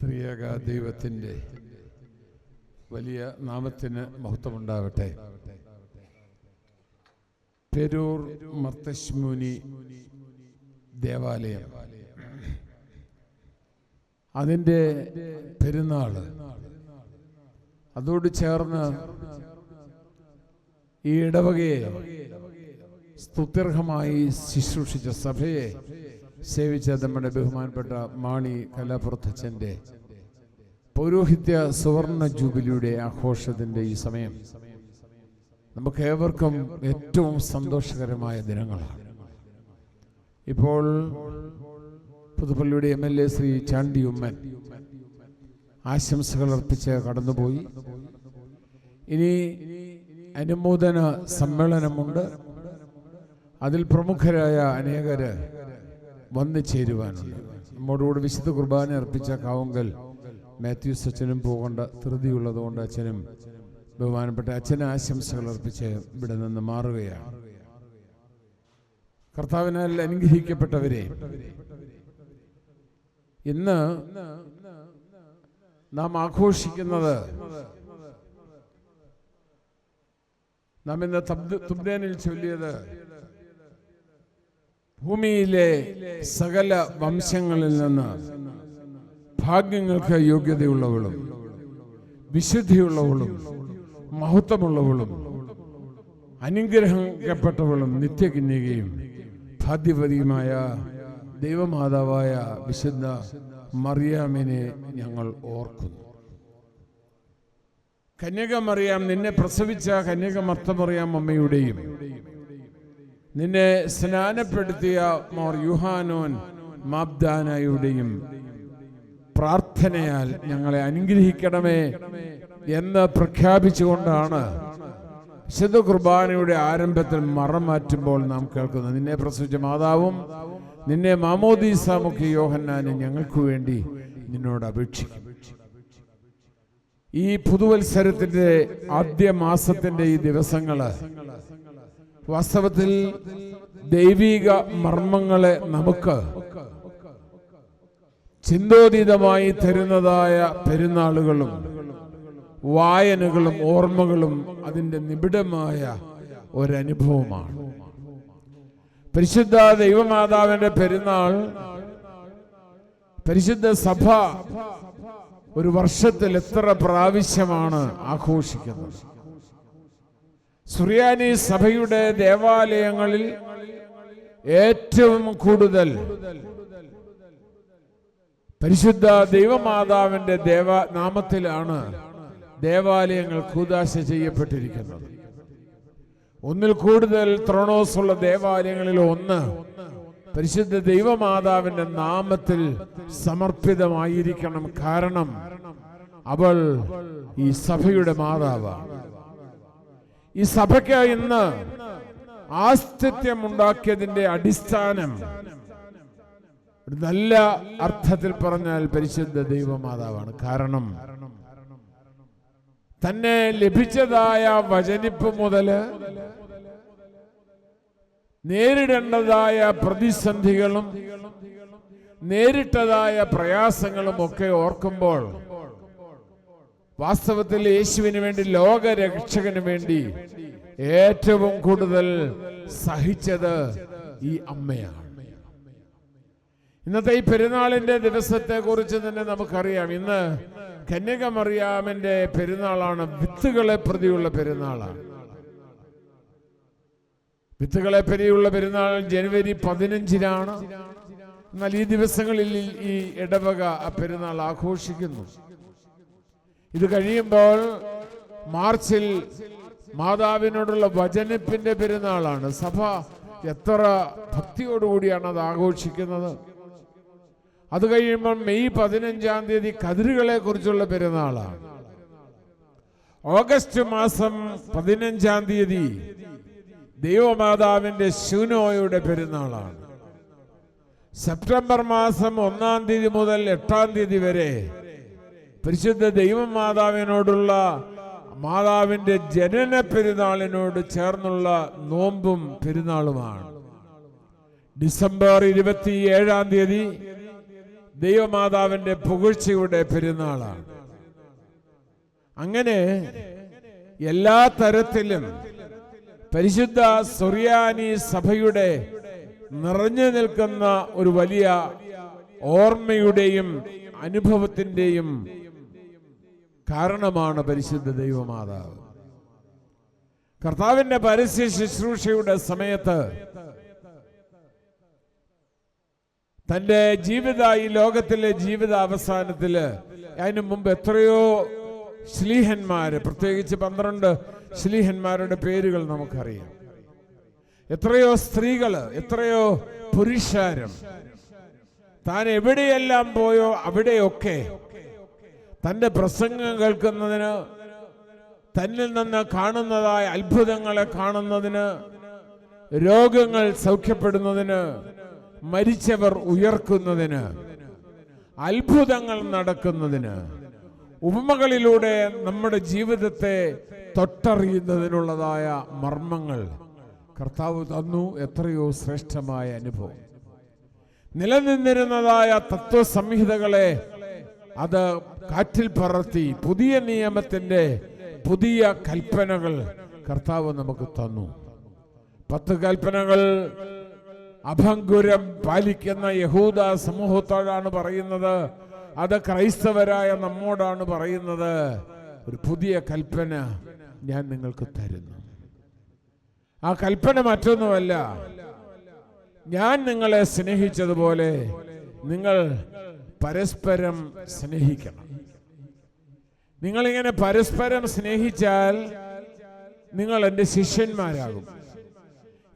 ത്രിയേക ദൈവത്തിന്റെ വലിയ നാമത്തിന് മഹത്വമുണ്ടാവട്ടെ പെരൂർ മർത്തശ്മുനി ദേവാലയം. അതിന്റെ പെരുന്നാൾ. അതോട് ചേർന്ന് ഈ ഇടവകയെ സ്തുത്യർഹമായി ശുശ്രൂഷിച്ച സഭയെ സേവിച്ച നമ്മുടെ ബഹുമാനപ്പെട്ട മാണി കലാപുറത്തച്ഛന്റെ പൗരോഹിത്യ സുവർണ ജൂബിലിയുടെ ആഘോഷത്തിന്റെ ഈ സമയം നമുക്ക് ഏവർക്കും ഏറ്റവും സന്തോഷകരമായ ദിനങ്ങളാണ്. ഇപ്പോൾ പുതുപ്പള്ളിയുടെ M L A Shri Chandy Oommen ആശംസകൾ അർപ്പിച്ച് കടന്നുപോയി. ഇനി അനുമോദന സമ്മേളനമുണ്ട്. അതിൽ പ്രമുഖരായ അനേകര് വന്നു ചേരുവാനുണ്ട്. നമ്മോടുകൂടി വിശുദ്ധ കുർബാന അർപ്പിച്ച കാവുങ്കൽ മാത്യു അച്ഛനും പോകേണ്ട ധൃതിയുള്ളതുകൊണ്ട് അച്ഛനും ബഹുമാനപ്പെട്ട അച്ഛന് ആശംസകൾ അർപ്പിച്ച് ഇവിടെ നിന്ന് മാറുകയാണ്. കർത്താവിനാൽ അനുഗ്രഹിക്കപ്പെട്ടവരെ ഇന്ന് നാം ആഘോഷിക്കുന്നത് നാം ഇന്ന് തബ്ദ- തുബ്ദേനിൽ ചൊല്ലിയത് ഭൂമിയിലെ സകല വംശങ്ങളിൽ നിന്ന് ഭാഗ്യങ്ങൾക്ക് യോഗ്യതയുള്ളവളും വിശുദ്ധിയുള്ളവളും മഹത്വമുള്ളവളും അനുഗ്രഹിക്കപ്പെട്ടവളും നിത്യകന്യകയും ഭാഗ്യപതിയുമായ ദൈവമാതാവായ വിശുദ്ധ മറിയാമിനെ ഞങ്ങൾ ഓർക്കുന്നു. കന്യക മറിയാം നിന്നെ പ്രസവിച്ച കന്യക മർത്തമറിയാം അമ്മയുടെയും നിന്നെ സ്നാനപ്പെടുത്തിയ മോർ യുഹാനോൻ മാബ്ദാനയുടെയും പ്രാർത്ഥനയാൽ ഞങ്ങളെ അനുഗ്രഹിക്കണമേ എന്ന് പ്രഖ്യാപിച്ചുകൊണ്ടാണ് വിശുദ്ധ കുർബാനയുടെ ആരംഭത്തിൽ മറം മാറ്റുമ്പോൾ നാം കേൾക്കുന്നത്. നിന്നെ പ്രസവിച്ച മാതാവും നിന്നെ മാമോദീസ മുഖ്യ യോഹന്നാനും ഞങ്ങൾക്ക് വേണ്ടി നിന്നോട് അപേക്ഷിക്കും. ഈ പുതുവത്സരത്തിന്റെ ആദ്യ മാസത്തിന്റെ ഈ ദിവസങ്ങൾ വാസ്തവത്തിൽ ദൈവിക മർമ്മങ്ങളെ നമുക്ക് ചിന്തോതീതമായി തരുന്നതായ പെരുന്നാളുകളും വായനകളും ഓർമ്മകളും അതിന്റെ നിബിഡമായ ഒരനുഭവമാണ്. പരിശുദ്ധ ദൈവമാതാവിന്റെ പെരുന്നാൾ പരിശുദ്ധ സഭ ഒരു വർഷത്തിൽ എത്ര പ്രാവശ്യമാണ് ആഘോഷിക്കുന്നത്? സുറിയാനി സഭയുടെ ദേവാലയങ്ങളിൽ ഏറ്റവും കൂടുതൽ പരിശുദ്ധ ദൈവമാതാവിന്റെ ദേവ നാമത്തിലാണ് ദേവാലയങ്ങൾ കൂതാശ ചെയ്യപ്പെട്ടിരിക്കുന്നത്. ഒന്നിൽ കൂടുതൽ ത്രോണോസ് ഉള്ള ദേവാലയങ്ങളിൽ ഒന്ന് പരിശുദ്ധ ദൈവമാതാവിന്റെ നാമത്തിൽ സമർപ്പിതമായിരിക്കണം. കാരണം അവൾ ഈ സഭയുടെ മാതാവാണ്. ഈ സഭയ്ക്ക് ഇന്ന് ആസ്തിത്യം ഉണ്ടാക്കിയതിന്റെ അടിസ്ഥാനം ഒരു നല്ല അർത്ഥത്തിൽ പറഞ്ഞാൽ പരിശുദ്ധ ദൈവമാതാവാണ്. കാരണം തന്നെ ലഭിച്ചതായ വചനിപ്പ് മുതൽ നേരിടേണ്ടതായ പ്രതിസന്ധികളും നേരിട്ടതായ പ്രയാസങ്ങളും ഒക്കെ ഓർക്കുമ്പോൾ വാസ്തവത്തിൽ യേശുവിന് വേണ്ടി ലോക ലോകരക്ഷകന് വേണ്ടി ഏറ്റവും കൂടുതൽ സഹിച്ചത് ഈ അമ്മയാണ്. ഇന്നത്തെ ഈ പെരുന്നാളിന്റെ ദിവസത്തെ കുറിച്ച് തന്നെ നമുക്കറിയാം. ഇന്ന് കന്യകമറിയാമന്റെ പെരുന്നാളാണ്. വിത്തുകളെ പ്രതിയുള്ള പെരുന്നാളാണ്. വിത്തുകളെ പ്രതിയുള്ള പെരുന്നാൾ ജനുവരി പതിനഞ്ചിനാണ്. എന്നാൽ ഈ ദിവസങ്ങളിൽ ഈ ഇടവക ആ പെരുന്നാൾ ആഘോഷിക്കുന്നു. ഇത് കഴിയുമ്പോൾ മാർച്ചിൽ മാതാവിനോടുള്ള വചനപ്പിന്റെ പെരുന്നാളാണ്. സഭ എത്ര ഭക്തിയോടുകൂടിയാണ് അത് ആഘോഷിക്കുന്നത്. അത് കഴിയുമ്പോൾ മെയ് പതിനഞ്ചാം തീയതി കതിരുകളെ കുറിച്ചുള്ള പെരുന്നാളാണ്. ഓഗസ്റ്റ് മാസം പതിനഞ്ചാം തീയതി ദൈവമാതാവിന്റെ ശൂനോയുടെ പെരുന്നാളാണ്. സെപ്റ്റംബർ മാസം ഒന്നാം തീയതി മുതൽ എട്ടാം തീയതി വരെ പരിശുദ്ധ ദൈവമാതാവിനോടുള്ള മാതാവിന്റെ ജനന പെരുന്നാളിനോട് ചേർന്നുള്ള നോമ്പും പെരുന്നാളുമാണ്. ഡിസംബർ ഇരുപത്തി ഏഴാം തീയതി ദൈവമാതാവിന്റെ പുകഴ്ചയുടെ പെരുന്നാളാണ്. അങ്ങനെ എല്ലാ തരത്തിലും പരിശുദ്ധ സൊറിയാനി സഭയുടെ നിറഞ്ഞു നിൽക്കുന്ന ഒരു വലിയ ഓർമ്മയുടെയും അനുഭവത്തിന്റെയും കാരണമാണ് പരിശുദ്ധ ദൈവമാതാവ്. കർത്താവിന്റെ പരസ്യ ശുശ്രൂഷയുടെ സമയത്ത് തന്റെ ജീവിത ഈ ലോകത്തിലെ ജീവിത അവസാനത്തിൽ അതിനു മുമ്പ് എത്രയോ ശ്ലീഹന്മാര് പ്രത്യേകിച്ച് പന്ത്രണ്ട് ശ്ലീഹന്മാരുടെ പേരുകൾ നമുക്കറിയാം. എത്രയോ സ്ത്രീകൾ എത്രയോ പുരുഷാരം. താൻ എവിടെയെല്ലാം പോയോ അവിടെയൊക്കെ തന്റെ പ്രസംഗം കേൾക്കുന്നതിന് തന്നിൽ നിന്ന് കാണുന്നതായ അത്ഭുതങ്ങളെ കാണുന്നതിന് രോഗങ്ങൾ സൗഖ്യപ്പെടുന്നതിന് മരിച്ചവർ ഉയർക്കുന്നതിന് അത്ഭുതങ്ങൾ നടക്കുന്നതിന് ഉപമകളിലൂടെ നമ്മുടെ ജീവിതത്തെ തൊട്ടറിയുന്നതിനുള്ളതായ മർമ്മങ്ങൾ കർത്താവ് തന്നു. എത്രയോ ശ്രേഷ്ഠമായ അനുഭവം. നിലനിന്നിരുന്നതായ തത്വസംഹിതകളെ അത് കാറ്റിൽ പറത്തി പുതിയ നിയമത്തിന്റെ പുതിയ കൽപ്പനകൾ കർത്താവ് നമുക്ക് തന്നു. പത്ത് കൽപ്പനകൾ അഭംഗുരം പാലിക്കുന്ന യഹൂദ സമൂഹത്തോടാണ് പറയുന്നത്. അത് ക്രൈസ്തവരായ നമ്മോടാണ് പറയുന്നത്. ഒരു പുതിയ കൽപ്പന ഞാൻ നിങ്ങൾക്ക് തരുന്നു. ആ കൽപ്പന മറ്റൊന്നുമല്ല. ഞാൻ നിങ്ങളെ സ്നേഹിച്ചതുപോലെ നിങ്ങൾ പരസ്പരം സ്നേഹിക്കണം. നിങ്ങളിങ്ങനെ പരസ്പരം സ്നേഹിച്ചാൽ നിങ്ങൾ എന്റെ ശിഷ്യന്മാരാകും.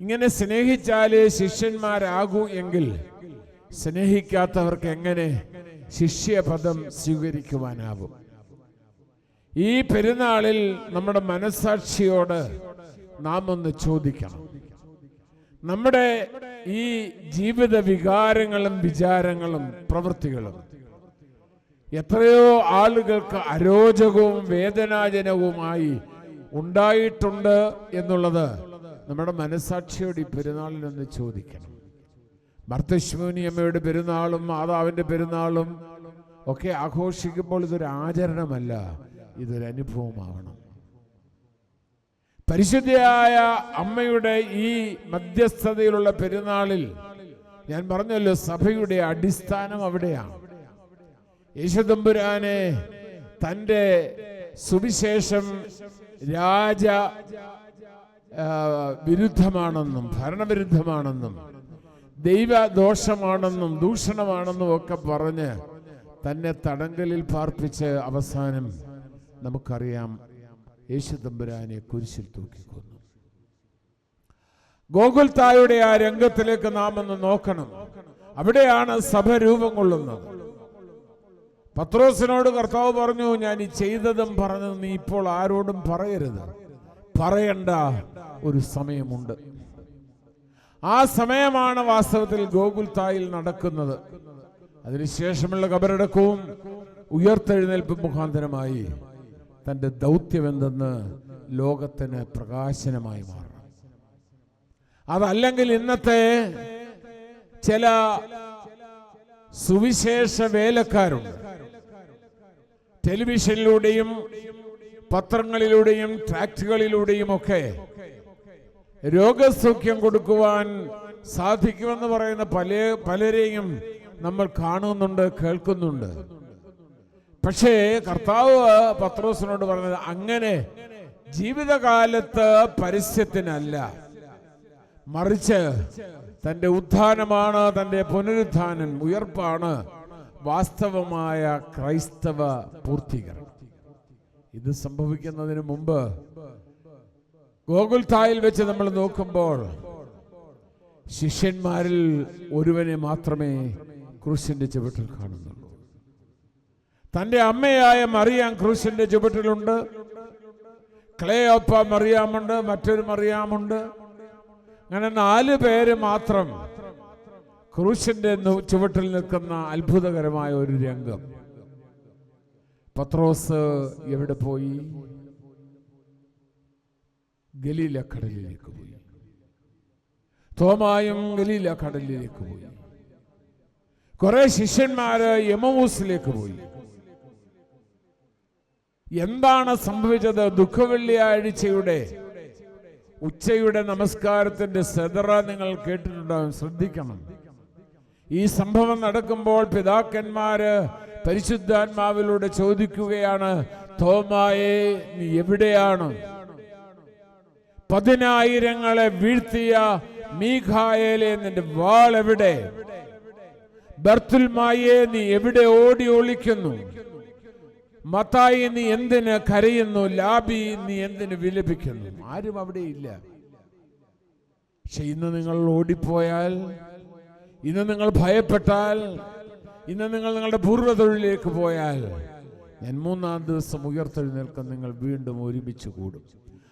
ഇങ്ങനെ സ്നേഹിച്ചാലേ ശിഷ്യന്മാരാകൂ എങ്കിൽ സ്നേഹിക്കാത്തവർക്ക് എങ്ങനെ ശിഷ്യപദം സ്വീകരിക്കുവാനാവും? ഈ പെരുന്നാളിൽ നമ്മുടെ മനസാക്ഷിയോട് നാം ഒന്ന് ചോദിക്കണം. നമ്മുടെ ഈ ജീവിത വികാരങ്ങളും വിചാരങ്ങളും പ്രവൃത്തികളും എത്രയോ ആളുകൾക്ക് അരോചകവും വേദനാജനകവുമായി ഉണ്ടായിട്ടുണ്ട് എന്നുള്ളത് നമ്മുടെ മനസാക്ഷിയോട് ഈ പെരുന്നാളിൽ ഒന്ന് ചോദിക്കണം. ഭർത്തശ്മൂനിയമ്മയുടെ പെരുന്നാളും മാതാവിന്റെ പെരുന്നാളും ഒക്കെ ആഘോഷിക്കുമ്പോൾ ഇതൊരു ആചരണമല്ല ഇതൊരു അനുഭവമാവണം. പരിശുദ്ധയായ അമ്മയുടെ ഈ മധ്യസ്ഥതയിലുള്ള പെരുന്നാളിൽ ഞാൻ പറഞ്ഞല്ലോ സഭയുടെ അടിസ്ഥാനം അവിടെയാണ്. യേശുദമ്പുരാനെ തന്റെ സുവിശേഷം രാജ വിരുദ്ധമാണെന്നും ഭരണവിരുദ്ധമാണെന്നും ദൈവദോഷമാണെന്നും ദൂഷണമാണെന്നും ഒക്കെ പറഞ്ഞ് തന്നെ തടങ്കലിൽ പാർപ്പിച്ച് അവസാനം നമുക്കറിയാം യേശു തമ്പുരാനെ കുരിശിൽ തൂക്കിക്കൊന്നു. ഗോകുൽത്തായുടെ ആ രംഗത്തിലേക്ക് നാം ഒന്ന് നോക്കണം. അവിടെയാണ് സഭ രൂപം കൊള്ളുന്നത്. പത്രോസിനോട് കർത്താവ് പറഞ്ഞു ഞാൻ ഈ ചെയ്തതും പറഞ്ഞതും നീ ഇപ്പോൾ ആരോടും പറയരുത്. പറയണ്ട ഒരു സമയമുണ്ട്. ആ സമയമാണ് വാസ്തവത്തിൽ ഗോകുൽത്തായിൽ നടക്കുന്നത്. അതിനുശേഷമുള്ള കബറടക്കവും ഉയർത്തെഴുന്നേൽപ്പ് മുഖാന്തരമായി. തന്റെ ദൗത്യമെന്തെന്ന് ലോകത്തിന് പ്രകാശനമായി മാറണം. അതല്ലെങ്കിൽ ഇന്നത്തെ ചില സുവിശേഷ വേലക്കാരുണ്ട്. ടെലിവിഷനിലൂടെയും പത്രങ്ങളിലൂടെയും ട്രാക്ടുകളിലൂടെയും ഒക്കെ രോഗസൗഖ്യം കൊടുക്കുവാൻ സാധിക്കുമെന്ന് പറയുന്ന പല പലരെയും നമ്മൾ കാണുന്നുണ്ട് കേൾക്കുന്നുണ്ട്. പക്ഷേ കർത്താവ് പത്രോസിനോട് പറഞ്ഞത് അങ്ങനെ ജീവിതകാലത്ത് പരസ്യത്തിനല്ല. മറിച്ച് തന്റെ ഉത്ഥാനമാണ് തന്റെ പുനരുത്ഥാനം ഉയർപ്പാണ് വാസ്തവമായ ക്രൈസ്തവ പൂർത്തീകരണം ഇത് സംഭവിക്കുന്നതിന് മുമ്പ് ഗോകുൽത്തായിൽ വെച്ച് നമ്മൾ നോക്കുമ്പോൾ ശിഷ്യന്മാരിൽ ഒരുവനെ മാത്രമേ ക്രൂശിന്റെ ചുവട്ടിൽ കാണുന്നുള്ളൂ തന്റെ അമ്മയായ മറിയാം ക്രൂശിന്റെ ചുവട്ടിലുണ്ട്. ക്ലേയോപ്പ മറിയാമുണ്ട് മറ്റൊരു മറിയാമുണ്ട്. അങ്ങനെ നാല് പേര് മാത്രം ക്രൂശിന്റെ ചുവട്ടിൽ നിൽക്കുന്ന അത്ഭുതകരമായ ഒരു രംഗം. പത്രോസ് എവിടെ പോയി? ഗലീല കടലിലേക്ക് പോയി. തോമായും ഗലീല കടലിലേക്ക് പോയി. കുറെ ശിഷ്യന്മാര് യമൂസിലേക്ക് പോയി. എന്താണ് സംഭവിച്ചത്? ദുഃഖവെള്ളിയാഴ്ചയുടെ ഉച്ചയുടെ നമസ്കാരത്തിന്റെ സെതറ നിങ്ങൾ കേട്ടിട്ടുണ്ടാവും ശ്രദ്ധിക്കണം. ഈ സംഭവം നടക്കുമ്പോൾ പിതാക്കന്മാര് പരിശുദ്ധാത്മാവിലൂടെ ചോദിക്കുകയാണ് തോമായെ നീ എവിടെയാണ്? പതിനായിരങ്ങളെ വീഴ്ത്തിയ മീഖായേലെ നിന്റെ വാൾ എവിടെ ബർത്തുൽമായെ നീ എവിടെ ഓടി ഒളിക്കുന്നു? മത്തായി നീ എന്തിന് കരയുന്നു? ലാബി നീ എന്തിന് വിലപിക്കുന്നു? ആരും അവിടെ ഇല്ല. പക്ഷെ ഇന്ന് നിങ്ങൾ ഓടിപ്പോയാൽ ഇന്ന് നിങ്ങൾ ഭയപ്പെട്ടാൽ ഇന്ന് നിങ്ങൾ നിങ്ങളുടെ പൂർവതൊഴിലേക്ക് പോയാൽ ഞാൻ മൂന്നാം ദിവസം ഉയർത്തെഴുന്നേൽക്കാൻ നിങ്ങൾ വീണ്ടും ഒരുമിച്ച് കൂടും.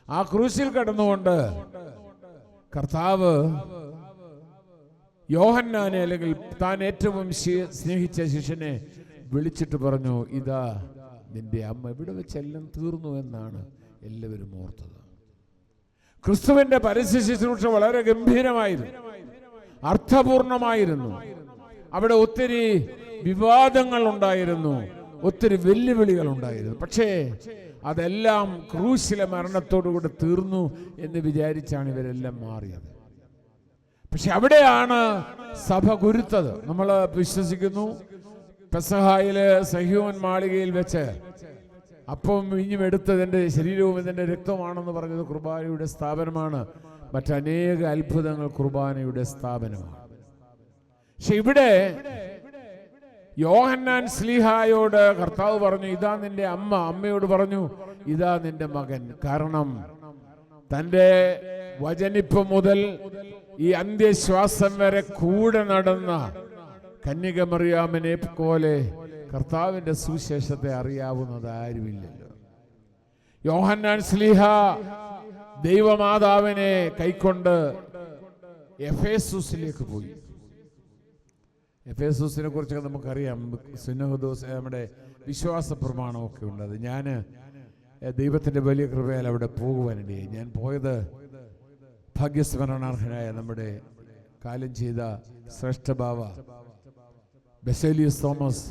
ആ ക്രൂശിൽ കടന്നുകൊണ്ട് കർത്താവ് യോഹന്നാനെ അല്ലെങ്കിൽ താൻ ഏറ്റവും സ്നേഹിച്ച ശിഷ്യനെ വിളിച്ചിട്ട് പറഞ്ഞു ഇതാ നിന്റെ അമ്മ ഇവിടെ വെച്ചെല്ലാം തീർന്നു എന്നാണ് എല്ലാവരും ഓർത്തത്. ക്രിസ്തുവിന്റെ പരസ്യ ശുശ്രൂഷ വളരെ ഗംഭീരമായിരുന്നു. അർത്ഥപൂർണമായിരുന്നു. അവിടെ ഒത്തിരി വിവാദങ്ങൾ ഉണ്ടായിരുന്നു. ഒത്തിരി വെല്ലുവിളികൾ ഉണ്ടായിരുന്നു. പക്ഷേ അതെല്ലാം ക്രൂശിലെ മരണത്തോടുകൂടി തീർന്നു എന്ന് വിചാരിച്ചാണ് ഇവരെല്ലാം മാറിയത്. പക്ഷെ അവിടെയാണ് സഭ ഗുരുത്തത് നമ്മൾ വിശ്വസിക്കുന്നു. പെസഹായിൽ സഹ്യോൻ മാളികയിൽ വെച്ച് അപ്പം ഇഞ്ഞും എടുത്തതിന്റെ ശരീരവും ഇതിന്റെ രക്തമാണെന്ന് പറഞ്ഞത് കുർബാനയുടെ സ്ഥാപനമാണ്. മറ്റനേക അത്ഭുതങ്ങൾ കുർബാനയുടെ സ്ഥാപനമാണ്. പക്ഷെ ഇവിടെ യോഹന്നാൻ സ്ലീഹായോട് കർത്താവ് പറഞ്ഞു ഇതാ നിന്റെ അമ്മ. അമ്മയോട് പറഞ്ഞു ഇതാ നിന്റെ മകൻ. കാരണം തന്റെ വചനിപ്പ് മുതൽ ഈ അന്ത്യശ്വാസം വരെ കൂടെ നടന്ന കന്യകമറിയാമനെ പോലെ കർത്താവിന്റെ സുവിശേഷത്തെ അറിയാവുന്നത് ആരുമില്ലല്ലോ. യോഹന്നാൻ സ്ലീഹ ദൈവമാതാവിനെ കൈക്കൊണ്ട് എഫേസുസിലേക്ക് പോയി. എഫേസൂസിനെ കുറിച്ചൊക്കെ നമുക്കറിയാം. സുന്നഹദോസ് നമ്മുടെ വിശ്വാസ പ്രമാണമൊക്കെ ഉണ്ട് ഞാൻ ദൈവത്തിന്റെ വലിയ കൃപയാൽ അവിടെ പോകുവാനിടയായി. ഞാൻ പോയത് ഭാഗ്യസ്മരണാർഹനായ നമ്മുടെ കാലം ചെയ്ത ശ്രേഷ്ഠ ബാവ ബെസേലിയസ് തോമസ്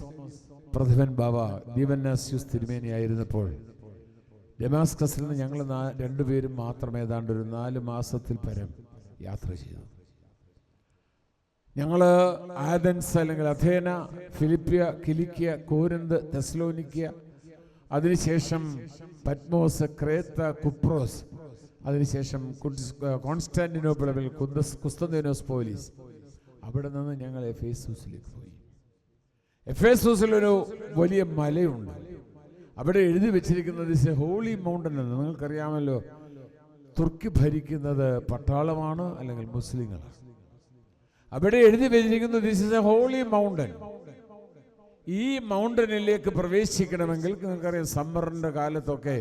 പ്രതിഭൻ ബാബ ദീപന്നാസ്യൂസ് തിരുമേനിയായിരുന്നപ്പോൾ ഡെമാസ്കസിൽ നിന്ന് ഞങ്ങൾ രണ്ടുപേരും മാത്രം ഏതാണ്ട് ഒരു നാല് മാസത്തിൽ പരം യാത്ര ചെയ്തു. ഞങ്ങൾ ആദൻസ് അല്ലെങ്കിൽ അഥേന ഫിലിപ്പിയ കിലിക്കിയ കോരന്ത് തെസ്ലോനിക്ക അതിനുശേഷം പത്മോസ് ക്രേത്ത കുപ്രോസ് അതിനുശേഷം അല്ലെങ്കിൽ കുന്തസ് കുസ്തന്തിനോസ് പോലീസ്. അവിടെ നിന്ന് ഞങ്ങൾ എഫേസൂസിലേക്ക് പോയി. എഫേസൂസിൽ ഒരു വലിയ മലയുണ്ട്. അവിടെ എഴുതി വെച്ചിരിക്കുന്നത് ഇസ് എ ഹോളി മൗണ്ടൻ എന്ന്. നിങ്ങൾക്കറിയാമല്ലോ തുർക്കി ഭരിക്കുന്നത് പട്ടാളമാണ് അല്ലെങ്കിൽ മുസ്ലിങ്ങളാണ്. അവിടെ എഴുതി വെച്ചിരിക്കുന്നത് this is a holy mountain ഈ മൗണ്ടനിലേക്ക് പ്രവേശിക്കണമെങ്കിൽ നിങ്ങൾക്കറിയാം സമ്മറിന്റെ കാലത്തൊക്കെ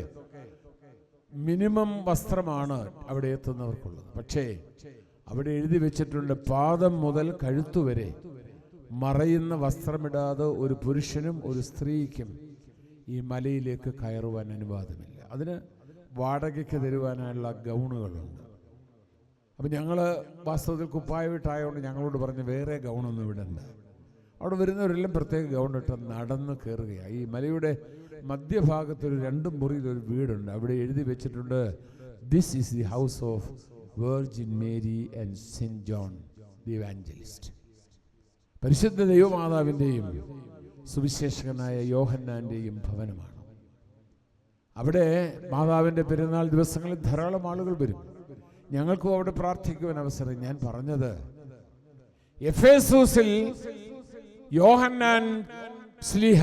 മിനിമം വസ്ത്രമാണ് അവിടെ എത്തുന്നവർക്കുള്ളത്. പക്ഷേ അവിടെ എഴുതി വെച്ചിട്ടുണ്ട് പാദം മുതൽ കഴുത്തുവരെ മറയുന്ന വസ്ത്രമിടാതെ ഒരു പുരുഷനും ഒരു സ്ത്രീക്കും ഈ മലയിലേക്ക് കയറുവാൻ അനുവാദമില്ല. അതിന് വാടകയ്ക്ക് തരുവാനുള്ള ഗൗണുകളുണ്ട്. അപ്പം ഞങ്ങൾ വാസ്തവത്തിൽ കുപ്പായവിട്ടായതുകൊണ്ട് ഞങ്ങളോട് പറഞ്ഞ് വേറെ ഗൗണൊന്നും ഇടണ്ട. അവിടെ വരുന്നവരെല്ലാം പ്രത്യേക ഗൗൺ ഇട്ട് നടന്ന് കയറുകയാണ് ഈ മലയുടെ മധ്യഭാഗത്തൊരു രണ്ട് മുറിയിൽ ഒരു വീടുണ്ട്. അവിടെ എഴുതി വെച്ചിട്ടുണ്ട് this is the house of Virgin Mary and Saint John the Evangelist പരിശുദ്ധ ദൈവമാതാവിന്റെയും സുവിശേഷകനായ യോഹന്നാന്റെയും ഭവനമാണ്. അവിടെ മാതാവിന്റെ പെരുന്നാൾ ദിവസങ്ങളിൽ ധാരാളം ആളുകൾ വരും. ഞങ്ങൾക്കും അവിടെ പ്രാർത്ഥിക്കുവാൻ അവസരം. ഞാൻ പറഞ്ഞത് എഫേസൂസിൽ യോഹന്നാൻ സ്ലീഹ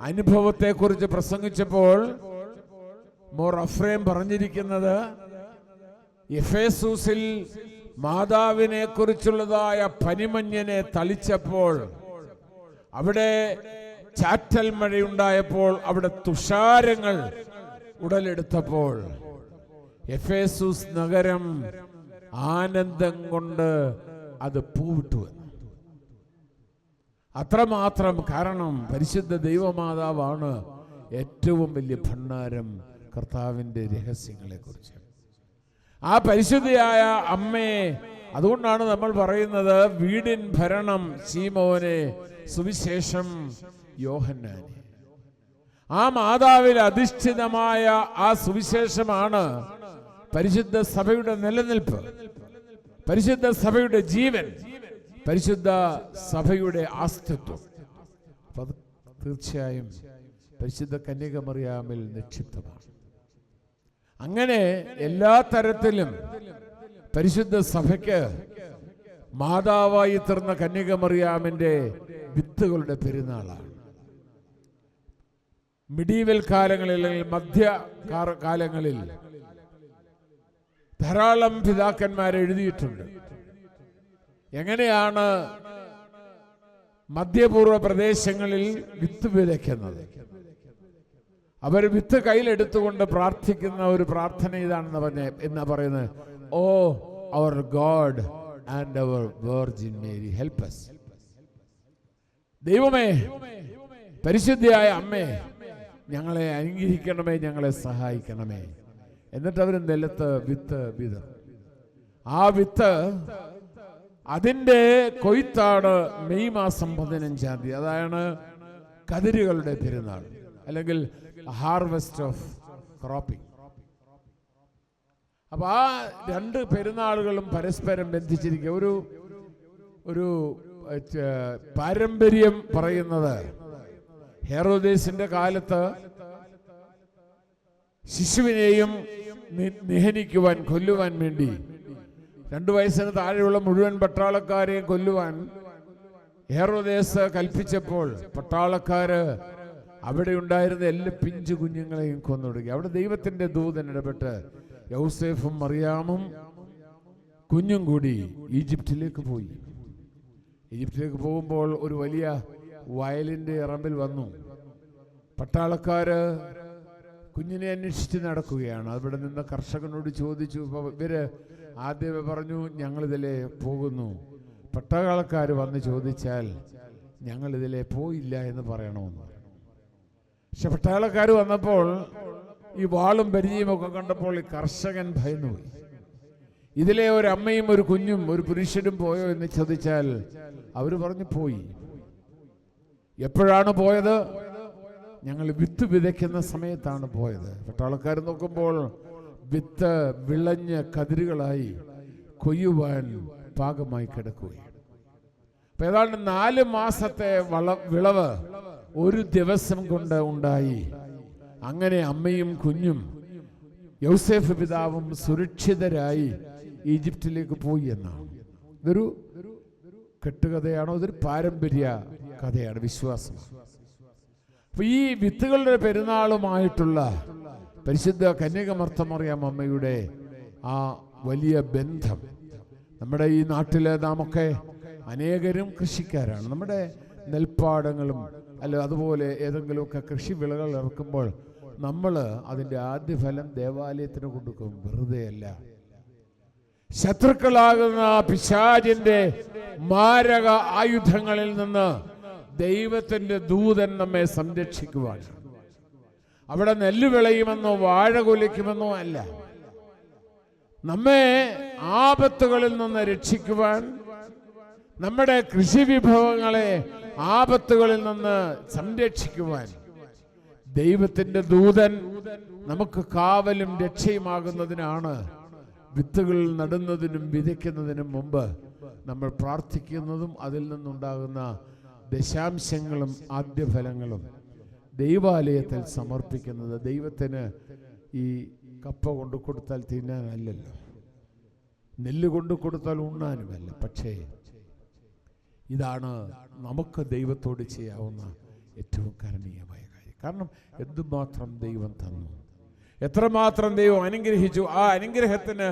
അനുഭവത്തെ കുറിച്ച് പ്രസംഗിച്ചപ്പോൾ മോർ അഫ്രേം പറഞ്ഞിരിക്കുന്നത് എഫേസൂസിൽ മാതാവിനെ കുറിച്ചുള്ളതായ പനിമഞ്ഞനെ തളിച്ചപ്പോൾ അവിടെ ചാറ്റൽ മഴയുണ്ടായപ്പോൾ അവിടെ തുഷാരങ്ങൾ ഉടലെടുത്തപ്പോൾ. എഫേസൂസ് നഗരം ആനന്ദം കൊണ്ട് അത് പൂവിട്ടു അത്രമാത്രം കാരണം പരിശുദ്ധ ദൈവമാതാവാണ് ഏറ്റവും വലിയ ഭണ്ഡാരം കർത്താവിന്റെ രഹസ്യങ്ങളെ കുറിച്ച് ആ പരിശുദ്ധിയായ അമ്മയെ അതുകൊണ്ടാണ് നമ്മൾ പറയുന്നത് വീടിൻ ഭരണം ശീമോനെ സുവിശേഷം യോഹന്നാനെ. ആ മാതാവിൽ അധിഷ്ഠിതമായ ആ സുവിശേഷമാണ് പരിശുദ്ധ സഭയുടെ നിലനിൽപ്പ് പരിശുദ്ധ സഭയുടെ ജീവൻ പരിശുദ്ധ സഭയുടെ ആസ്തിത്വം. തീർച്ചയായും പരിശുദ്ധ കന്യകമറിയാമിൽ നിക്ഷിപ്തമാണ്. അങ്ങനെ എല്ലാ തരത്തിലും പരിശുദ്ധ സഭയ്ക്ക് മാതാവായി തീർന്ന കന്യകമറിയാമിന്റെ വിത്തുകളുടെ പെരുന്നാളാണ്. മിഡീവൽ കാലങ്ങളിൽ അല്ലെങ്കിൽ മധ്യ കാലങ്ങളിൽ ധാരാളം പിതാക്കന്മാർ എഴുതിയിട്ടുണ്ട്. എങ്ങനെയാണ് മധ്യപൂർവ പ്രദേശങ്ങളിൽ വിത്ത് വിതയ്ക്കുന്നത്? അവർ വിത്ത് കയ്യിലെടുത്തുകൊണ്ട് പ്രാർത്ഥിക്കുന്ന ഒരു പ്രാർത്ഥന ഇതാണെന്ന് പറഞ്ഞ എന്നാ പറയുന്നത്? O our God and our Virgin Mary helps ദൈവമേ പരിശുദ്ധിയായ അമ്മേ ഞങ്ങളെ അനുഗ്രഹിക്കണമേ ഞങ്ങളെ സഹായിക്കണമേ. എന്നിട്ട് അവർ നിലത്ത് വിത്ത് വിതർ ആ വിത്ത് അതിന്റെ കൊയ്ത്താണ് മെയ് മാസം പതിനഞ്ചാം തീയതി. അതാണ് കതിരുകളുടെ പെരുന്നാൾ. അല്ലെങ്കിൽ ഹാർവെസ്റ്റ് ഓഫ് ക്രോപ്പിംഗ് അപ്പൊ ആ രണ്ട് പെരുന്നാളുകളും പരസ്പരം ബന്ധിച്ചിരിക്കുക ഒരു ഒരു പാരമ്പര്യം പറയുന്നത് ഹെറോദേസിന്റെ കാലത്ത് ശിശുവിനെയും നിഹനിക്കുവാൻ കൊല്ലുവാൻ വേണ്ടി രണ്ടു വയസ്സിന് താഴെയുള്ള മുഴുവൻ പട്ടാളക്കാരെയും കൊല്ലുവാൻ ഹെറോദേസ് കൽപ്പിച്ചപ്പോൾ പട്ടാളക്കാര് അവിടെ ഉണ്ടായിരുന്ന എല്ലാ പിഞ്ചു കുഞ്ഞുങ്ങളെയും കൊന്നൊടുക്കി. അവിടെ ദൈവത്തിന്റെ ദൂതൻ ഇടപെട്ട് യൗസേഫും മറിയാമും കുഞ്ഞും കൂടി ഈജിപ്തിലേക്ക് പോയി. ഈജിപ്തിലേക്ക് പോകുമ്പോൾ ഒരു വലിയ വയലിന്റെ ഇറമ്പിൽ വന്നു. പട്ടാളക്കാര് കുഞ്ഞിനെ അന്വേഷിച്ച് നടക്കുകയാണ്. അവിടെ നിന്ന് കർഷകനോട് ചോദിച്ചു ഇവർ ആദ്യമേ പറഞ്ഞു ഞങ്ങളിതിലെ പോകുന്നു. പട്ടാളക്കാർ വന്ന് ചോദിച്ചാൽ ഞങ്ങൾ ഇതിലെ പോയില്ല എന്ന് പറയണമെന്ന്. പക്ഷെ വന്നപ്പോൾ ഈ വാളും പരിചയമൊക്കെ കണ്ടപ്പോൾ ഈ കർഷകൻ ഭയന്നുപോയി. ഇതിലെ ഒരു അമ്മയും ഒരു കുഞ്ഞും ഒരു പുരുഷനും പോയോ എന്ന് ചോദിച്ചാൽ അവർ പറഞ്ഞു പോയി. എപ്പോഴാണ് പോയത്? ഞങ്ങൾ വിത്ത് വിതയ്ക്കുന്ന സമയത്താണ് പോയത്. പട്ടാളക്കാർ നോക്കുമ്പോൾ വിത്ത് വിളഞ്ഞ് കതിരുകളായി കൊയ്യുവാൻ പാകമായി കിടക്കുകയാണ്. അപ്പൊ ഏതാണ്ട് നാല് മാസത്തെ വള വിളവ് ഒരു ദിവസം കൊണ്ട് ഉണ്ടായി. അങ്ങനെ അമ്മയും കുഞ്ഞും യൗസേഫ് പിതാവും സുരക്ഷിതരായി ഈജിപ്തിലേക്ക് പോയി എന്നാണ്. ഇതൊരു കെട്ടുകഥയാണോ? ഇതൊരു പാരമ്പര്യ കഥയാണ് വിശ്വാസം. അപ്പൊ ഈ വിത്തുകളുടെ പെരുന്നാളുമായിട്ടുള്ള പരിശുദ്ധ കന്യകമർത്തമറിയാം അമ്മയുടെ ആ വലിയ ബന്ധം. നമ്മുടെ ഈ നാട്ടിലെ നാമൊക്കെ അനേകരും കൃഷിക്കാരാണ്. നമ്മുടെ നെൽപ്പാടങ്ങളും അല്ല അതുപോലെ ഏതെങ്കിലുമൊക്കെ കൃഷി വിളകൾ ഇറക്കുമ്പോൾ നമ്മൾ അതിന്റെ ആദ്യ ഫലം ദേവാലയത്തിന് കൊടുക്കും. വെറുതെയല്ല ശത്രുക്കളാകുന്ന പിശാചിന്റെ മാരക ആയുധങ്ങളിൽ നിന്ന് ദൈവത്തിന്റെ ദൂതൻ നമ്മെ സംരക്ഷിക്കുവാൻ. അവിടെ നെല്ല് വിളയുമെന്നോ വാഴ കൊലിക്കുമെന്നോ അല്ല. നമ്മെ ആപത്തുകളിൽ നിന്ന് രക്ഷിക്കുവാൻ നമ്മുടെ കൃഷി വിഭവങ്ങളെ ആപത്തുകളിൽ നിന്ന് സംരക്ഷിക്കുവാൻ. ദൈവത്തിന്റെ ദൂതൻ നമുക്ക് കാവലും രക്ഷയുമാകുന്നതിനാണ് വിത്തുകൾ നടുന്നതിനും വിതയ്ക്കുന്നതിനും മുമ്പ് നമ്മൾ പ്രാർത്ഥിക്കുന്നതും അതിൽ നിന്നുണ്ടാകുന്ന ദശാംശങ്ങളും ആദ്യഫലങ്ങളും ദൈവാലയത്തിൽ സമർപ്പിക്കുന്നത്. ദൈവത്തിന് ഈ കപ്പ കൊണ്ടു കൊടുത്താൽ തിന്നാനല്ലല്ലോ. നെല്ല് കൊണ്ടു കൊടുത്താൽ ഉണ്ണാനുമല്ല. പക്ഷേ ഇതാണ് നമുക്ക് ദൈവത്തോട് ചെയ്യാവുന്ന ഏറ്റവും കരണീയമായ കാര്യം. കാരണം എന്തുമാത്രം ദൈവം തന്നു? എത്രമാത്രം ദൈവം അനുഗ്രഹിച്ചു? ആ അനുഗ്രഹത്തിന്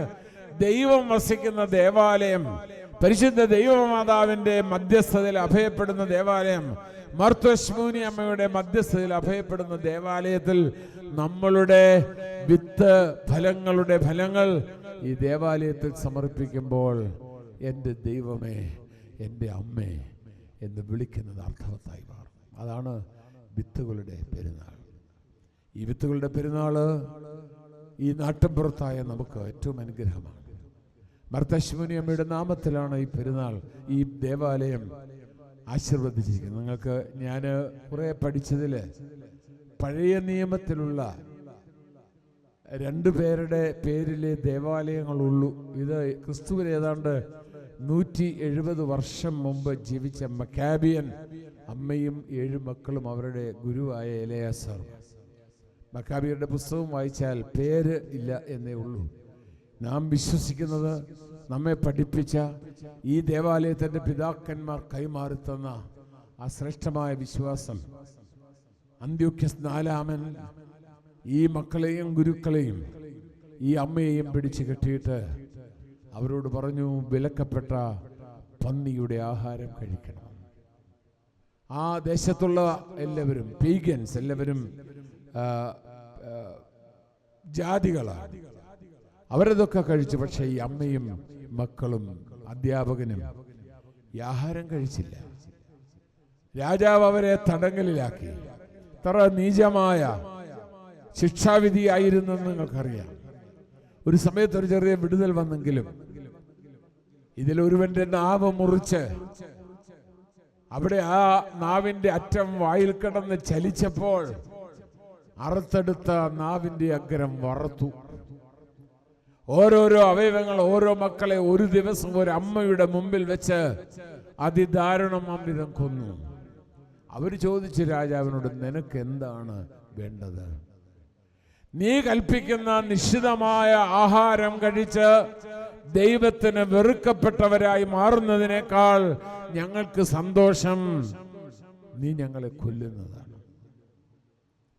ദൈവം വസിക്കുന്ന ദേവാലയം പരിശുദ്ധ ദൈവമാതാവിന്റെ മധ്യസ്ഥതയിൽ അഭയപ്പെടുന്ന ദേവാലയം മർത്തശ്മൂനി അമ്മയുടെ മധ്യസ്ഥതയിൽ അഭയപ്പെടുന്ന ദേവാലയത്തിൽ നമ്മളുടെ വിത്ത് ഫലങ്ങളുടെ ഫലങ്ങൾ ഈ ദേവാലയത്തിൽ സമർപ്പിക്കുമ്പോൾ എന്റെ ദൈവമേ എന്റെ അമ്മേ എന്ന് വിളിക്കുന്നത് അർത്ഥവത്തായി മാറും. അതാണ് വിത്തുകളുടെ പെരുന്നാൾ. ഈ വിത്തുകളുടെ പെരുന്നാൾ ഈ നാട്ടിൻപുറത്തായ നമുക്ക് ഏറ്റവും അനുഗ്രഹമാണ്. ഭർത്തശ്മുനി അമ്മയുടെ നാമത്തിലാണ് ഈ പെരുന്നാൾ ഈ ദേവാലയം ആശീർവദിച്ചിരിക്കുന്നത്. നിങ്ങൾക്ക് ഞാൻ കുറെ പഠിച്ചതിൽ പഴയ നിയമത്തിലുള്ള രണ്ടു പേരുടെ പേരിലെ ദേവാലയങ്ങളുള്ളൂ. ഇത് ക്രിസ്തുവിന് ഏതാണ്ട് നൂറ്റി എഴുപത് വർഷം മുമ്പ് ജീവിച്ച മക്കാബിയൻ അമ്മയും ഏഴ് മക്കളും അവരുടെ ഗുരുവായ ഇലയാസർ മക്കാബിയരുടെ പുസ്തകം വായിച്ചാൽ പേര് ഇല്ല എന്നേ ഉള്ളൂ. നാം വിശ്വസിക്കുന്നത് നമ്മെ പഠിപ്പിച്ച ഈ ദേവാലയത്തിന്റെ പിതാക്കന്മാർ കൈമാറി തന്ന ആ ശ്രേഷ്ഠമായ വിശ്വാസം. അന്ത്യോക്യസ് നാലാമൻ ഈ മക്കളെയും ഗുരുക്കളെയും ഈ അമ്മയെയും പിടിച്ചു കെട്ടിയിട്ട് അവരോട് പറഞ്ഞു വിലക്കപ്പെട്ട പന്നിയുടെ ആഹാരം കഴിക്കണം. ആ ദേശത്തുള്ള എല്ലാവരും പീഗൻസ് എല്ലാവരും ജാതികളാണ്. അവരതൊക്കെ കഴിച്ചു പക്ഷേ ഈ അമ്മയും മക്കളും അധ്യാപകനും ഈ ആഹാരം കഴിച്ചില്ല. രാജാവ് അവരെ തടങ്കലിലാക്കി. ഇത്ര നീചമായ ശിക്ഷാവിധിയായിരുന്നെന്ന് നിങ്ങൾക്കറിയാം. ഒരു സമയത്ത് ഒരു ചെറിയ വിടുതൽ വന്നെങ്കിലും ഇതിൽ ഒരുവന്റെ നാവ് മുറിച്ച് അവിടെ ആ നാവിന്റെ അറ്റം വായിൽ കിടന്ന് ചലിച്ചപ്പോൾ അറുത്തെടുത്ത നാവിന്റെ അഗ്രം വറുത്തു. ഓരോരോ അവയവങ്ങൾ ഓരോ മക്കളെ ഒരു ദിവസം ഒരു അമ്മയുടെ മുമ്പിൽ വെച്ച് അതിദാരുണം അമിതം കൊന്നു. അവർ ചോദിച്ചു രാജാവിനോട് നിനക്ക് എന്താണ് വേണ്ടത്? നീ കൽപ്പിക്കുന്ന നിശ്ചിതമായ ആഹാരം കഴിച്ച് ദൈവത്തിന് വെറുക്കപ്പെട്ടവരായി മാറുന്നതിനേക്കാൾ ഞങ്ങൾക്ക് സന്തോഷം. നീ ഞങ്ങളെ കൊല്ലുന്നതാണ്.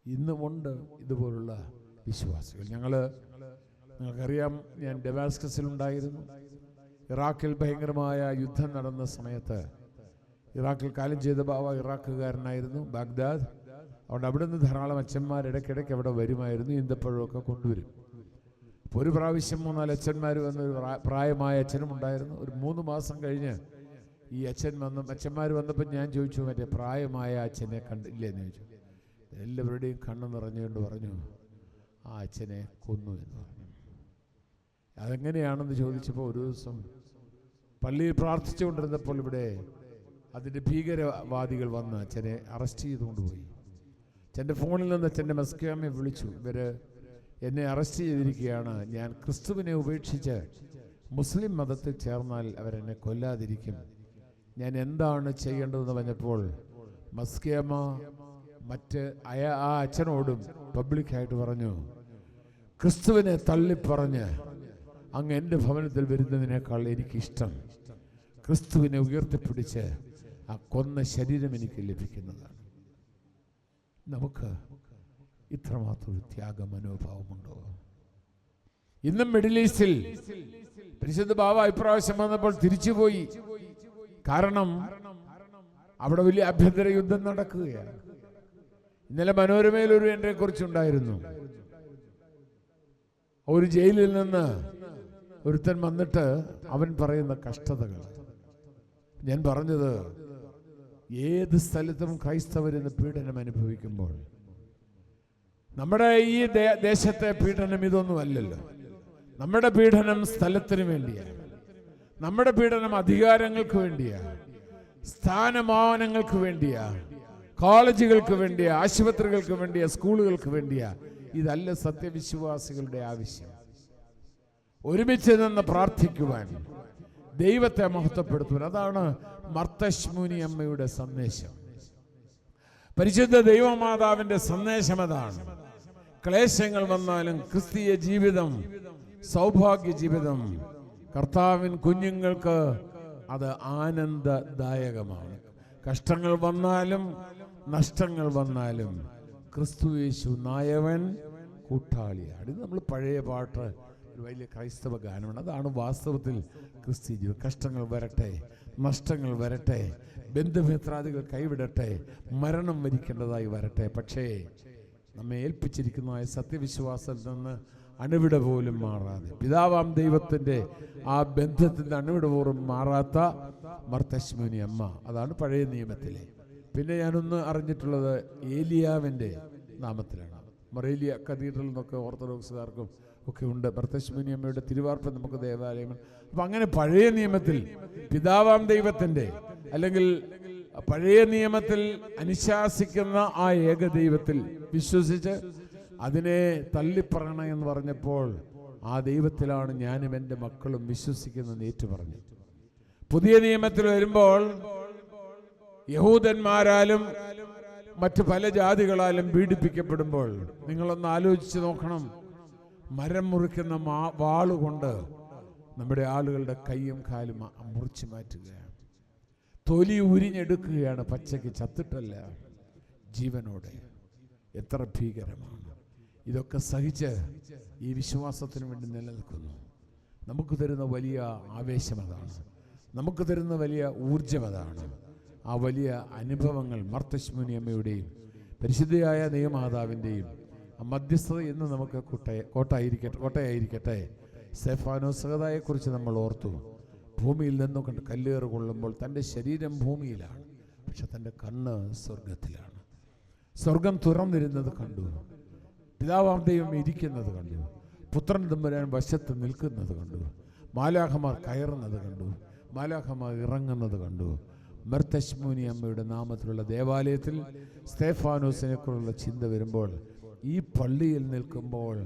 ഇന്നുമുണ്ട് ഇതുപോലുള്ള വിശ്വാസികൾ. ഞങ്ങൾ നിങ്ങൾക്കറിയാം ഞാൻ ഡെമാസ്കസിലുണ്ടായിരുന്നു ഇറാഖിൽ ഭയങ്കരമായ യുദ്ധം നടന്ന സമയത്ത് ഇറാഖിൽ കാലം ചെയ്ത ബാവ ഇറാഖുകാരനായിരുന്നു ബാഗ്ദാദ്. അതുകൊണ്ട് അവിടെ നിന്ന് ധാരാളം അച്ഛന്മാർ ഇടയ്ക്കിടയ്ക്ക് അവിടെ വരുമായിരുന്നു ഈന്തപ്പഴമൊക്കെ കൊണ്ടുവരും. അപ്പോൾ ഒരു പ്രാവശ്യം മൂന്നാൽ അച്ഛന്മാർ വന്ന് ഒരു പ്രായമായ അച്ഛനും ഉണ്ടായിരുന്നു. ഒരു മൂന്ന് മാസം കഴിഞ്ഞ് ഈ അച്ഛൻ വന്ന അച്ഛന്മാർ വന്നപ്പോൾ ഞാൻ ചോദിച്ചു മറ്റേ പ്രായമായ അച്ഛനെ കണ്ടില്ലേ എന്ന് ചോദിച്ചു. എല്ലാവരുടെയും കണ്ണ് നിറഞ്ഞുകൊണ്ട് പറഞ്ഞു ആ അച്ഛനെ കൊന്നു എന്ന് പറഞ്ഞു. അതെങ്ങനെയാണെന്ന് ചോദിച്ചപ്പോൾ ഒരു ദിവസം പള്ളിയിൽ പ്രാർത്ഥിച്ചുകൊണ്ടിരുന്നപ്പോൾ ഇവിടെ അതിന്റെ ഭീകരവാദികൾ വന്ന് അച്ഛനെ അറസ്റ്റ് ചെയ്തുകൊണ്ട് പോയി. അച്ഛന്റെ ഫോണിൽ നിന്ന് അച്ഛന്റെ മസ്കാമെ വിളിച്ചു. ഇവർ എന്നെ അറസ്റ്റ് ചെയ്തിരിക്കുകയാണ്. ഞാൻ ക്രിസ്തുവിനെ ഉപേക്ഷിച്ച് മുസ്ലിം മതത്തിൽ ചേർന്നാൽ അവരെന്നെ കൊല്ലാതിരിക്കും. ഞാൻ എന്താണ് ചെയ്യേണ്ടതെന്ന് പറഞ്ഞപ്പോൾ മസ്കേമ മറ്റ് അയ ആ അച്ഛനോടും പബ്ലിക്കായിട്ട് പറഞ്ഞു ക്രിസ്തുവിനെ തള്ളിപ്പറഞ്ഞ് അങ്ങ് എന്റെ ഭവനത്തിൽ വരുന്നതിനേക്കാൾ എനിക്കിഷ്ടം ക്രിസ്തുവിനെ ഉയർത്തിപ്പിടിച്ച് ആ കൊന്ന ശരീരം എനിക്ക് ലഭിക്കുന്നതാണ്. നമുക്ക് ഇത്രമാത്രം ഒരു ത്യാഗ മനോഭാവമുണ്ടോ ഇന്നും മിഡിൽ ഈസ്റ്റിൽ പരിശുദ്ധ ബാബ ഇപ്രാവശ്യം വന്നപ്പോൾ തിരിച്ചുപോയി. കാരണം അവിടെ വലിയ ആഭ്യന്തര യുദ്ധം നടക്കുകയാണ്. ഇന്നലെ മനോരമയിൽ ഒരു എന്നെ കുറിച്ചുണ്ടായിരുന്നു. ഒരു ജയിലിൽ നിന്ന് ഒരുത്തൻ വന്നിട്ട് അവൻ പറയുന്ന കഷ്ടതകൾ. ഞാൻ പറഞ്ഞത് ഏത് സ്ഥലത്തും ക്രൈസ്തവരിന്ന് പീഡനം അനുഭവിക്കുമ്പോൾ നമ്മുടെ ഈ ദേശത്തെ പീഡനം ഇതൊന്നും അല്ലല്ലോ. നമ്മുടെ പീഡനം സ്ഥലത്തിന് വേണ്ടിയാണ്. നമ്മുടെ പീഡനം അധികാരങ്ങൾക്ക് വേണ്ടിയാണ്. സ്ഥാനമാനങ്ങൾക്ക് വേണ്ടിയാ. കോളേജുകൾക്ക് വേണ്ടിയാ. ആശുപത്രികൾക്ക് വേണ്ടിയാ. സ്കൂളുകൾക്ക് വേണ്ടിയാ. ഇതല്ല സത്യവിശ്വാസികളുടെ ആവശ്യം. ഒരുമിച്ച് നിന്ന് പ്രാർത്ഥിക്കുവാൻ ദൈവത്തെ മഹത്വപ്പെടുത്തുവാൻ. അതാണ് മർത്തശ്മുനി അമ്മയുടെ സന്ദേശം. പരിശുദ്ധ ദൈവമാതാവിന്റെ സന്ദേശം അതാണ് ക്ലേശങ്ങൾ വന്നാലും ക്രിസ്തീയ ജീവിതം സൗഭാഗ്യ ജീവിതം കർത്താവിൻ കുഞ്ഞുങ്ങൾക്ക് അത് ആനന്ദദായകമാണ്. കഷ്ടങ്ങൾ വന്നാലും നഷ്ടങ്ങൾ വന്നാലും ക്രിസ്തു യേശു നായവൻ കൂട്ടാളിയാണ് ഇത് നമ്മൾ പഴയ പാട്ട് ഒരു വലിയ ക്രൈസ്തവ ഗാനമാണ്. അതാണ് വാസ്തവത്തിൽ ക്രിസ്ത്യൻ ജീവിതം. കഷ്ടങ്ങൾ വരട്ടെ നഷ്ടങ്ങൾ വരട്ടെ ബന്ധുമിത്രാദികൾ കൈവിടട്ടെ മരണം വരിക്കേണ്ടതായി വരട്ടെ. പക്ഷേ നമ്മെ ഏൽപ്പിച്ചിരിക്കുന്ന ആ സത്യവിശ്വാസത്തിൽ നിന്ന് അണുവിട പോലും മാറാതെ പിതാവാം ദൈവത്തിന്റെ ആ ബന്ധത്തിന്റെ അണുവിട പോലും മാറാത്ത മർത്തശ്മുനി അമ്മ. അതാണ് പഴയ നിയമത്തിലെ. പിന്നെ ഞാനൊന്ന് അറിഞ്ഞിട്ടുള്ളത് ഏലിയാവിന്റെ നാമത്തിലാണ്. മറേലിയ കതീഡ്രൽ എന്നൊക്കെ ഓർത്തഡോക്സുകാർക്കും ഒക്കെ ഉണ്ട്. ഭർത്തശ്മിനി അമ്മയുടെ തിരുവാർപ്പ് നമുക്ക് ദേവാലയങ്ങൾ. അപ്പം അങ്ങനെ പഴയ നിയമത്തിൽ പിതാവാം ദൈവത്തിന്റെ അല്ലെങ്കിൽ പഴയ നിയമത്തിൽ അനുശാസിക്കുന്ന ആ ഏക ദൈവത്തിൽ വിശ്വസിച്ച് അതിനെ തള്ളിപ്പറയണം എന്ന് പറഞ്ഞപ്പോൾ ആ ദൈവത്തിലാണ് ഞാനും എന്റെ മക്കളും വിശ്വസിക്കുന്നതെന്ന് ഏറ്റു പറഞ്ഞു പുതിയ നിയമത്തിൽ വരുമ്പോൾ യഹൂദന്മാരാലും മറ്റ് പല ജാതികളാലും പീഡിപ്പിക്കപ്പെടുമ്പോൾ നിങ്ങളൊന്ന് ആലോചിച്ച് നോക്കണം. മരം മുറിക്കുന്ന മാ വാളുകൊണ്ട് നമ്മുടെ ആളുകളുടെ കൈയും കാലും മുറിച്ചു മാറ്റുകയാണ്. തൊലി ഉരിഞ്ഞെടുക്കുകയാണ് പച്ചയ്ക്ക് ചത്തിട്ടല്ല. ജീവനോടെ. എത്ര ഭീകരമാണ്. ഇതൊക്കെ സഹിച്ച് ഈ വിശ്വാസത്തിന് വേണ്ടി നിലനിൽക്കുന്നു. നമുക്ക് തരുന്ന വലിയ ആവേശം അതാണ്. നമുക്ക് തരുന്ന വലിയ ഊർജം അതാണ്. ആ വലിയ അനുഭവങ്ങൾ മർത്തശ്മുനിയമ്മയുടെയും പരിശുദ്ധയായ നിയമാതാവിന്റെയും മധ്യസ്ഥത എന്ന് നമുക്ക് കോട്ടയ കോട്ടായിരിക്കട്ടെ കോട്ടയായിരിക്കട്ടെ. സെഫാനോസഹതയെക്കുറിച്ച് നമ്മൾ ഓർത്തു. ഭൂമിയിൽ നിന്നും കണ്ട് കല്ലേറ് കൊള്ളുമ്പോൾ തന്റെ ശരീരം ഭൂമിയിലാണ്. പക്ഷെ തന്റെ കണ്ണ് സ്വർഗത്തിലാണ് സ്വർഗം തുറന്നിരുന്നത് കണ്ടു. പിതാവാം ദൈവം ഇരിക്കുന്നത് കണ്ടു. പുത്രൻ തമ്പുരാൻ വശത്ത് നിൽക്കുന്നത് കണ്ടു. മാലാഖമാർ കയറുന്നത് കണ്ടു. മാലാഖമാർ ഇറങ്ങുന്നത് കണ്ടു. മെർത്തശ്മൂനി അമ്മയുടെ നാമത്തിലുള്ള ദേവാലയത്തിൽ സ്തേഫാനോസിനെ കുറിച്ചുള്ള ചിന്ത വരുമ്പോൾ ഈ പള്ളിയിൽ നിൽക്കുമ്പോൾ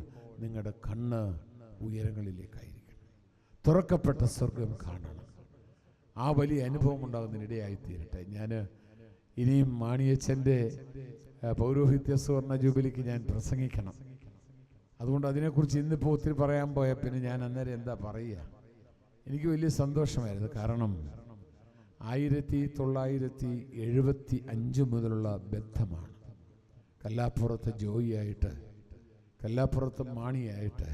നിങ്ങളുടെ കണ്ണ് ഉയരങ്ങളിലേക്കായിരിക്കും തുറക്കപ്പെട്ട സ്വർഗം കാണണം. ആ വലിയ അനുഭവം ഉണ്ടാകുന്നതിനിടയായി തീരട്ടെ ഞാൻ ഇനിയും മാണിയച്ചന്റെ പൗരോഹിത്യ സുവർണ ജൂബിലിക്ക് ഞാൻ പ്രസംഗിക്കണം. അതുകൊണ്ട് അതിനെക്കുറിച്ച് ഇന്നിപ്പോൾ ഒത്തിരി പറയാൻ പോയ പിന്നെ ഞാൻ അന്നേരം എന്താ പറയുക? എനിക്ക് വലിയ സന്തോഷമായിരുന്നു. കാരണം ആയിരത്തി തൊള്ളായിരത്തി എഴുപത്തി അഞ്ച് മുതലുള്ള ബന്ധമാണ് കല്ലാപ്പുറത്ത് ജോയിയായിട്ട് കല്ലാപ്പുറത്ത് മാണിയായിട്ട്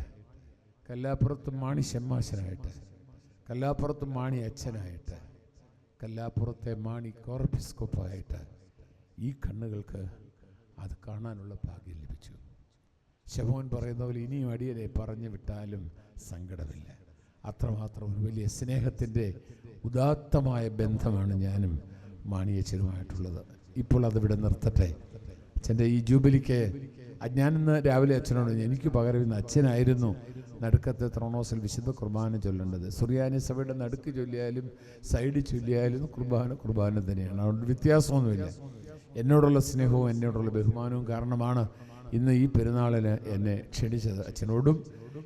കല്ലാപ്പുറത്ത് മാണി ഷെമ്മാശനായിട്ട് കല്ലാപ്പുറത്ത് മാണി അച്ഛനായിട്ട് കല്ലാപ്പുറത്തെ മാണി കോർപ്പിസ്കോപ്പായിട്ട് ഈ കണ്ണുകൾക്ക് അത് കാണാനുള്ള ഭാഗ്യം ലഭിച്ചു. ശമോൻ പറയുന്ന പോലെ ഇനിയും അടിയനെ പറഞ്ഞു വിട്ടാലും സങ്കടമില്ല. അത്രമാത്രം ഒരു വലിയ സ്നേഹത്തിന്റെ ഉദാത്തമായ ബന്ധമാണ് ഞാനും മാണിയച്ചനുമായിട്ടുള്ളത് ഇപ്പോൾ അതിവിടെ നിർത്തട്ടെ. അച്ഛന്റെ ഈ ജൂബിലിക്ക് അജ്ഞാനെന്ന് ഞാനിന്ന് രാവിലെ അച്ഛനോട് എനിക്ക് പകരം ഇന്ന് അച്ഛനായിരുന്നു. നടുക്കത്തെ ത്രോണോസിൽ വിശുദ്ധ കുർബാന ചൊല്ലേണ്ടത്. സുറിയാനി സഭയുടെ നടുക്ക് ചൊല്ലിയാലും സൈഡ് ചൊല്ലിയാലും കുർബാന കുർബാന തന്നെയാണ്. അതുകൊണ്ട് വ്യത്യാസമൊന്നുമില്ല. എന്നോടുള്ള സ്നേഹവും എന്നോടുള്ള ബഹുമാനവും കാരണമാണ് ഇന്ന് ഈ പെരുന്നാളിന് എന്നെ ക്ഷണിച്ചത്. അച്ഛനോടും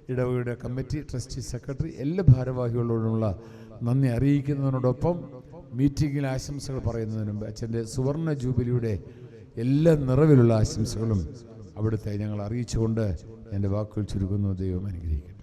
ഇടവയുടെ കമ്മിറ്റി ട്രസ്റ്റി സെക്രട്ടറി എല്ലാ ഭാരവാഹികളോടുമുള്ള നന്ദി അറിയിക്കുന്നതിനോടൊപ്പം മീറ്റിംഗിൽ ആശംസകൾ പറയുന്നതിന് മുമ്പ് അച്ഛന്റെ സുവർണ ജൂബിലിയുടെ എല്ലാ നിറവിലുള്ള ആശംസകളും അവിടുത്തെ ഞങ്ങൾ അറിയിച്ചുകൊണ്ട് എന്റെ വാക്കുകൾ ചുരുക്കുന്നു. ദൈവം അനുഗ്രഹിക്കും